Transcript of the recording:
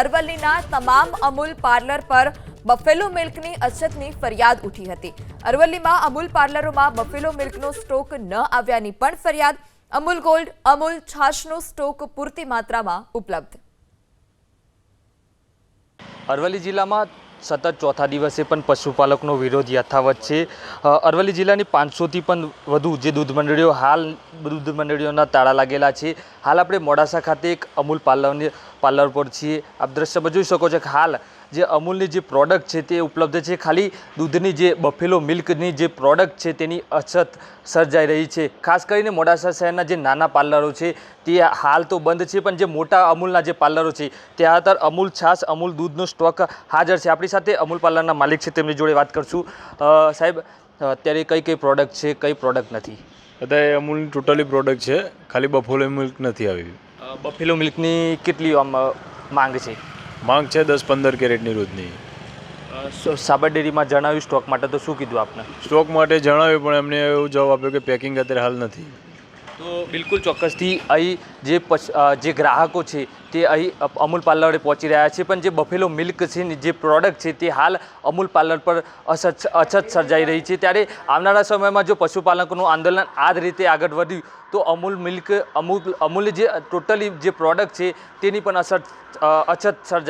અરવલ્લીના તમામ અમૂલ પાર્લર પર બફેલો મિલ્કની અછતની ફરિયાદ ઉઠી હતી. અરવલ્લીમાં અમૂલ પાર્લરોમાં બફેલો મિલ્કનો સ્ટોક ન આવ્યાની પણ ફરિયાદ, અમૂલ ગોલ્ડ, અમૂલ છાશનો સ્ટોક પૂરતી માત્રામાં ઉપલબ્ધ. અરવલ્લી જિલ્લામાં સતત ચોથા દિવસે પણ પશુપાલકનો વિરોધ યથાવત છે. અરવલ્લી જિલ્લાની પાંચસોથી પણ વધુ જે દૂધ મંડળીઓ હાલ દૂધ મંડળીઓના તાળા લાગેલા છે. હાલ આપણે મોડાસા ખાતે એક અમૂલ પાર્લરની પાર્લર પર છીએ આપ દ્રશ્યમાં જોઈ શકો છો કે હાલ જે અમૂલની જે પ્રોડક્ટ છે તે ઉપલબ્ધ છે. ખાલી દૂધની જે બફેલો મિલ્કની જે પ્રોડક્ટ છે તેની અછત સર્જાઈ રહી છે. ખાસ કરીને મોડાસા શહેરના જે નાના પાર્લરો છે તે હાલ તો બંધ છે, પણ જે મોટા અમૂલના જે પાર્લરો છે ત્યાં અમૂલ છાસ અમૂલ દૂધનો સ્ટોક હાજર છે. આપણી સાથે અમૂલ પાર્લરના માલિક છે, તેમની જોડે વાત કરશું. સાહેબ અત્યારે કઈ કઈ પ્રોડક્ટ છે, કઈ પ્રોડક્ટ નથી? અત્યારે અમૂલની ટોટલી પ્રોડક્ટ છે. ખાલી બફોલો મિલ્ક નથી આવી. બફેલો મિલ્કની કેટલી આમ માંગ છે? માંગ છે દસ પંદર કેરેટની રોજની. સાબર ડેરીમાં જણાવ્યું સ્ટોક માટે તો શું કીધું આપને? સ્ટોક માટે જણાવ્યું પણ એમને એવું જવાબ આપ્યો કે પેકિંગ અત્યારે હાલ નથી. તો બિલકુલ ચોક્કસથી અહીં જે જે ગ્રાહકો છે તે અહીં અમૂલ પાર્લરે પહોંચી રહ્યા છે. પણ જે બફેલો મિલ્ક છે ને જે પ્રોડક્ટ છે તે હાલ અમૂલ પાર્લર પર અછત અછત સર્જાઈ રહી છે. ત્યારે આવનારા સમયમાં જો પશુપાલકોનું આંદોલન આ જ રીતે આગળ વધ્યું, તો અમૂલ મિલ્ક, અમૂલ અમૂલ જે ટોટલી જે પ્રોડક્ટ છે તેની પણ અસર અછત સર્જાઈ